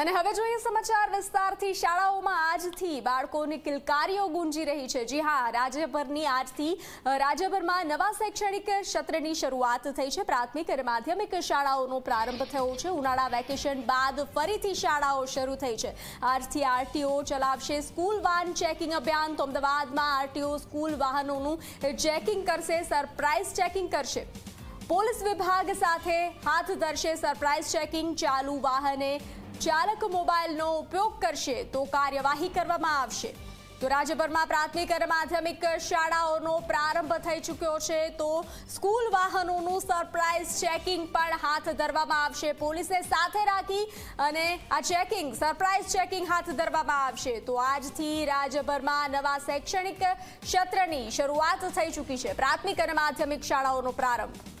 અને હવે જોઈએ સમાચાર વિસ્તારથી. શાળાઓમાં આજથી બાળકોની કિલકારીઓ ગુંજી રહી છે. જી હા, રાજ્યભરની આજથી રાજ્યભરમાં નવા શૈક્ષણિક સત્રની શરૂઆત થઈ છે. પ્રાથમિક અને માધ્યમિક શાળાઓનો પ્રારંભ થયો છે. ઉનાળા વેકેશન બાદ ફરીથી શાળાઓ શરૂ થઈ છે. આજથી આરટીઓ ચલાવશે. સ્કૂલ વાહન ચેકિંગ અભિયાન તો અમદાવાદમાં આરટીઓ સ્કૂલ વાહનોનું ચેકિંગ કરશે સરપ્રાઇઝ ચેકિંગ કરશે. પોલીસ વિભાગ સાથે હાથ ધરશે સરપ્રાઇઝ ચેકિંગ. ચાલુ વાહને ચાલક મોબાઈલનો ઉપયોગ કરશે તો કાર્યવાહી કરવામાં આવશે. તો રાજ્યભરમાં પ્રાથમિક અને માધ્યમિક શાળાઓનો પ્રારંભ થઈ ચૂક્યો છે. તો સ્કૂલ વાહનોનું સરપ્રાઇઝ ચેકિંગ પણ હાથ ધરવામાં આવશે. પોલીસે સાથે રાખી અને આ ચેકિંગ સરપ્રાઇઝ ચેકિંગ હાથ ધરવામાં આવશે. તો આજથી રાજ્યભરમાં નવા શૈક્ષણિક સત્રની શરૂઆત થઈ ચૂકી છે. પ્રાથમિક અને માધ્યમિક શાળાઓનો પ્રારંભ.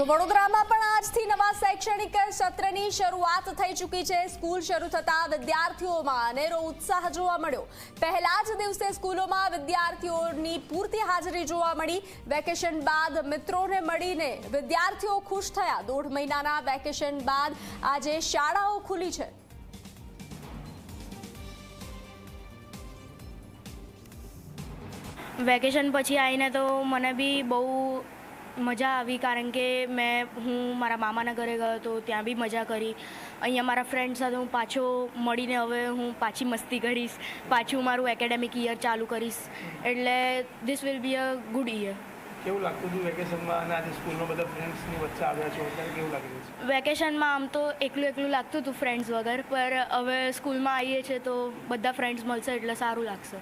તો વડોદરામાં પણ આજથી નવા શૈક્ષણિક સત્રની શરૂઆત થઈ ચૂકી છે. સ્કૂલ શરૂ થતા વિદ્યાર્થીઓમાં અનેરો ઉત્સાહ જોવા મળ્યો. પહેલા જ દિવસે સ્કૂલોમાં વિદ્યાર્થીઓની પૂરતી હાજરી જોવા મળી. વેકેશન બાદ મિત્રોને મળીને વિદ્યાર્થીઓ ખુશ થયા. દોઢ મહિનાના વેકેશન બાદ આજે શાળાઓ ખુલી છે. વેકેશન પછી આવીને તો મને બી બહુ મજા આવી કારણ કે મેં હું મારા મામાના ઘરે ગયો હતો ત્યાં બી મજા કરી. અહીંયા મારા ફ્રેન્ડ સાથે હું પાછો મળીને હવે હું પાછી મસ્તી કરીશ પાછું મારું એકેડેમિક યર ચાલુ કરીશ. એટલે this will be a good year કેવું લાગતું હતું વેકેશનમાં અને આજે સ્કૂલમાં બધા ફ્રેન્ડ્સની વચ્ચે આવ્યા છો? અત્યારે કેવું લાગી છે? વેકેશનમાં આમ તો એકલું એકલું લાગતું હતું ફ્રેન્ડ્સ વગર પર હવે સ્કૂલમાં આવીએ છીએ તો બધા ફ્રેન્ડ્સ મળશે એટલે સારું લાગશે.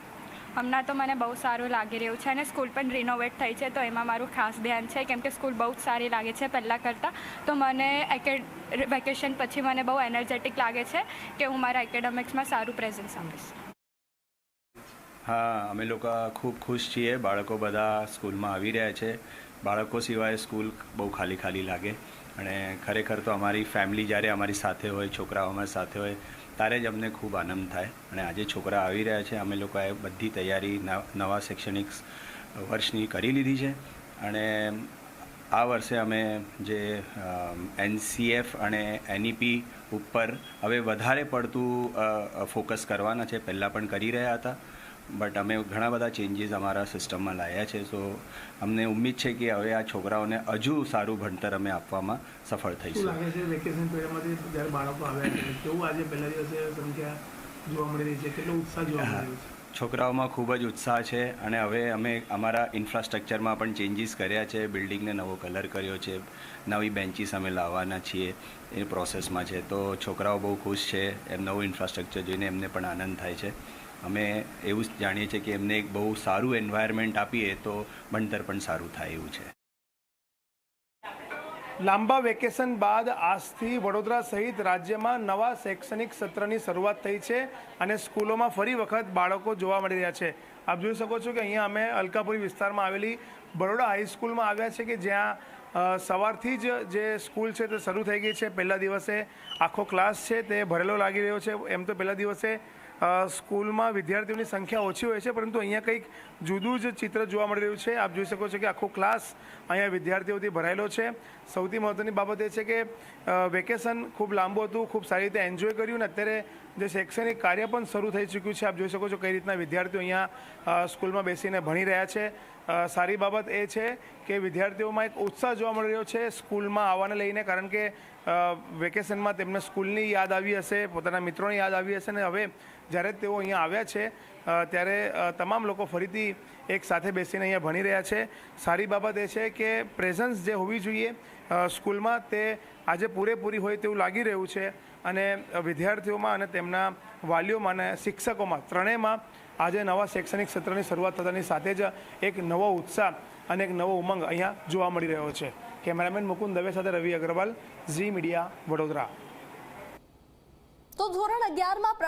હમણાં તો મને બહુ સારું લાગી રહ્યું છે અને સ્કૂલ પણ રિનોવેટ થઈ છે, તો એમાં મારું ખાસ ધ્યાન છે. કેમ કે સ્કૂલ બહુ જ સારી લાગે છે પહેલાં કરતાં. તો મને એકેડ વેકેશન પછી મને બહુ એનર્જેટિક લાગે છે કે હું મારા એકેડેમિક્સમાં સારું પ્રેઝન્સ આપીશ. હા, અમે લોકો ખૂબ ખુશ છીએ. બાળકો બધા સ્કૂલમાં આવી રહ્યા છે. બાળકો સિવાય સ્કૂલ બહુ ખાલી ખાલી લાગે. અને ખરેખર તો અમારી ફેમિલી જ્યારે અમારી સાથે હોય, છોકરાઓ અમારી સાથે હોય ત્યારે જ અમને ખૂબ આનંદ થાય અને આજે છોકરા આવી રહ્યા છે. અમે લોકોએ બધી તૈયારી નવ- શૈક્ષણિક વર્ષની કરી લીધી છે અને આ વર્ષે અમે જે એનસીએફ અને એનઈપી ઉપર હવે વધારે પડતું ફોકસ કરવાના છે. પહેલાં પણ કરી રહ્યા હતા. બટ અમે ઘણા બધા ચેન્જીસ અમારા સિસ્ટમમાં લાવ્યા છે. સો અમને ઉમ્મીદ છે કે હવે આ છોકરાઓને હજુ સારું ભણતર અમે આપવામાં સફળ થઈશું. લાગે છે વેકેશન પહેલામાંથી જ્યારે બાળકો આવ્યા છે? કેવું આજે પહેલા દિવસે સંખ્યા જોવા મળી રહી છે? કેટલો ઉત્સાહ જોવા મળી રહ્યો છે? છોકરાઓમાં ખૂબ જ ઉત્સાહ છે અને હવે અમે અમારા ઇન્ફ્રાસ્ટ્રક્ચરમાં પણ ચેન્જીસ કર્યા છે. બિલ્ડિંગને નવો કલર કર્યો છે. નવી બેન્ચીસ અમે લાવવાના છીએ એ પ્રોસેસમાં છે. તો છોકરાઓ બહુ ખુશ છે. એમ નવું ઇન્ફ્રાસ્ટ્રક્ચર જોઈને એમને પણ આનંદ થાય છે. અમે એવું જ જાણીએ છીએ કે એમને એક બહુ સારું એન્વાયરમેન્ટ આપીએ તો ભણતર પણ સારું થાય એવું છે. લાંબા વેકેશન બાદ આજથી વડોદરા સહિત રાજ્યમાં નવા શૈક્ષણિક સત્રની શરૂઆત થઈ છે અને સ્કૂલોમાં ફરી વખત બાળકો જોવા મળી રહ્યા છે. આપ જોઈ શકો છો કે અહીંયા અમે અલકાપુરી વિસ્તારમાં આવેલી બરોડા હાઈસ્કૂલમાં આવ્યા છે કે જ્યાં સવારથી જ જે સ્કૂલ છે તે શરૂ થઈ ગઈ છે. પહેલા દિવસે આખો ક્લાસ છે તે ભરેલો લાગી રહ્યો છે. એમ તો પહેલા દિવસે સ્કૂલમાં વિદ્યાર્થીઓની સંખ્યા ઓછી હોય છે, પરંતુ અહીંયા કંઈક જુદું જ ચિત્ર જોવા મળી રહ્યું છે. આપ જોઈ શકો છો કે આખો ક્લાસ અહીંયા વિદ્યાર્થીઓથી ભરાયેલો છે. સૌથી મહત્ત્વની બાબત એ છે કે વેકેશન ખૂબ લાંબુ હતું, ખૂબ સારી રીતે એન્જોય કર્યું ને અત્યારે જે શૈક્ષણિક કાર્ય પણ શરૂ થઈ ચૂક્યું છે. આપ જોઈ શકો છો કઈ રીતના વિદ્યાર્થીઓ અહીંયા સ્કૂલમાં બેસીને ભણી રહ્યા છે. સારી બાબત એ છે કે વિદ્યાર્થીઓમાં એક ઉત્સાહ જોવા મળી રહ્યો છે સ્કૂલમાં આવવાને લઈને, કારણ કે વેકેશનમાં તેમને સ્કૂલની યાદ આવી હશે, પોતાના મિત્રોની યાદ આવી હશે ને હવે જ્યારે તેઓ અહીંયા આવ્યા છે ત્યારે તમામ લોકો ફરીથી એક સાથે બેસીને અહીંયા ભણી રહ્યા છે. સારી બાબત એ છે કે પ્રેઝન્સ જે હોવી જોઈએ સ્કૂલમાં તે આજે પૂરેપૂરી હોય તેવું લાગી રહ્યું છે અને વિદ્યાર્થીઓમાં અને તેમના વાલીઓમાં અને શિક્ષકોમાં ત્રણેયમાં આજે નવા શૈક્ષણિક સત્રની શરૂઆત થતાની સાથે જ એક નવો ઉત્સાહ અને એક નવો ઉમંગ અહીંયા જોવા મળી રહ્યો છે. કેમેરામેન મુકુંદ દવે સાથે રવિ અગ્રવાલ, ઝી મીડિયા વડોદરા. તો ધોરણ અગિયારમાં